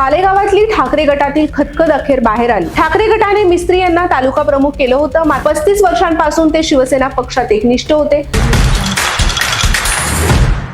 मालेगावातली ठाकरे गटातील खतखत अखेर बाहेर आली. ठाकरे गटाने मिस्त्री यांना तालुका प्रमुख केलं होतं. पस्तीस वर्षांपासून ते शिवसेना पक्षात एकनिष्ठ होते.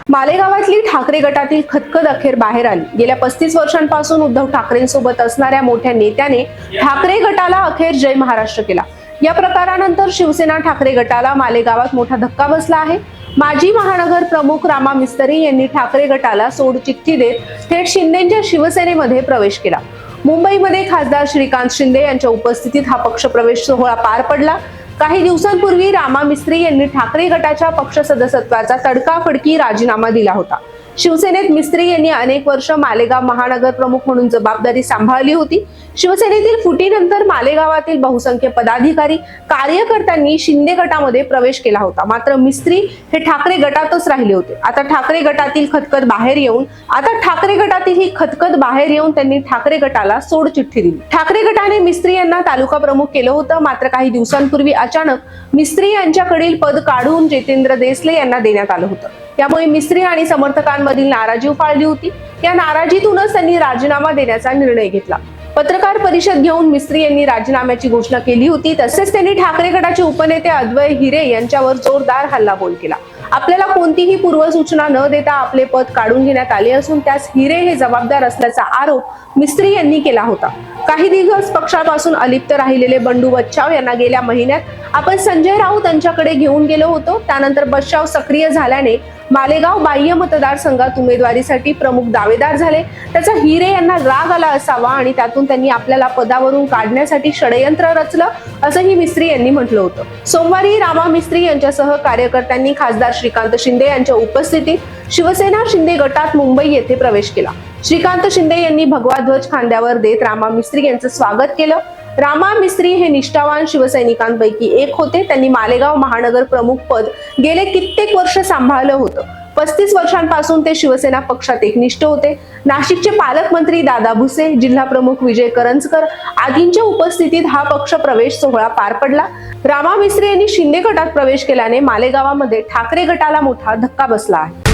मालेगावातली ठाकरे गटातील खतखत अखेर बाहेर आली. गेल्या पस्तीस वर्षांपासून उद्धव ठाकरेंसोबत असणाऱ्या मोठ्या नेत्याने ठाकरे गटाला अखेर जय महाराष्ट्र केला. या प्रकारानंतर शिवसेना ठाकरे गटाला मालेगावात मोठा धक्का बसला आहे. माजी महानगर प्रमुख रामा मिस्तरी यांनी ठाकरे गटाला सोडचिठ्ठी देत थेट शिंदेच्या शिवसेनेमध्ये प्रवेश केला. मुंबईमध्ये खासदार श्रीकांत शिंदे यांच्या उपस्थितीत हा पक्ष प्रवेश सोहळा पार पडला. काही दिवसांपूर्वी रामा मिस्त्री यांनी ठाकरे गटाच्या पक्ष सदस्यत्वाचा तडकाफडकी राजीनामा दिला होता. शिवसेनेत मिस्त्री यांनी अनेक वर्ष मालेगाव महानगर प्रमुख म्हणून जबाबदारी सांभाळली होती. शिवसेनेतील फुटीनंतर मालेगावातील बहुसंख्य पदाधिकारी कार्यकर्त्यांनी शिंदे गटामध्ये प्रवेश केला होता. मात्र मिस्त्री हे ठाकरे गटातच राहिले होते. आता ठाकरे गटातील खतखत बाहेर येऊन आता ठाकरे गटातील ही खतखत बाहेर येऊन त्यांनी ठाकरे गटाला सोड चिठ्ठी दिली. ठाकरे गटाने मिस्त्री यांना तालुका प्रमुख केलं होतं. मात्र काही दिवसांपूर्वी अचानक मिस्त्री यांच्याकडील पद काढून जितेंद्र देसले यांना देण्यात आलं होतं. त्यामुळे मिस्त्री आणि समर्थकांमधील नाराजी उफाळली होती. या नाराजीतूनच त्यांनी राजीनामा देण्याचा निर्णय घेतला. पत्रकार परिषद घेऊन मिस्त्री यांनी राजीनाम्याची घोषणा केली होती. तसेच त्यांनी ठाकरे गटाचे उपनेते अद्वय हिरे यांच्यावर जोरदार हल्लाबोल केला. आपल्याला कोणतीही पूर्वसूचना न देता आपले पद काढून घेण्यात आले असून त्यास हिरे हे जबाबदार असल्याचा आरोप मिस्त्री यांनी केला होता. काही दिवस पक्षापासून अलिप्त राहिलेले बंडू बच्चाव यांना गेल्या महिन्यात आपण संजय राऊत यांच्याकडे घेऊन गेलो होतो. त्यानंतर बच्चाव सक्रिय झाल्याने मालेगाव बाह्य मतदारसंघात उमेदवारीसाठी प्रमुख दावेदार झाले. त्याचा हिरे यांना राग आला असावा आणि त्यातून त्यांनी आपल्याला पदावरून काढण्यासाठी षडयंत्र रचलं असंही मिस्त्री यांनी म्हटलं होतं. सोमवारी रामा मिस्त्री यांच्यासह कार्यकर्त्यांनी खासदार श्रीकांत शिंदे यांच्या उपस्थितीत शिवसेना शिंदे गटात मुंबई येथे प्रवेश केला. श्रीकांत शिंदे यांनी भगवा ध्वज खांद्यावर देत रामा मिस्त्री यांचं स्वागत केलं. रामा मिस्त्री हे निष्ठावान शिवसैनिकांपैकी एक होते. त्यांनी मालेगाव महानगर प्रमुख पद गेले कित्येक वर्ष सांभाळलं होतं. पस्तीस वर्षांपासून ते शिवसेना पक्षात एकनिष्ठ होते. नाशिकचे पालकमंत्री दादा भुसे जिल्हा प्रमुख विजय करंजकर आदींच्या उपस्थितीत हा पक्ष प्रवेश सोहळा पार पडला. रामा मिस्त्री यांनी शिंदे गटात प्रवेश केल्याने मालेगावामध्ये ठाकरे गटाला मोठा धक्का बसला आहे.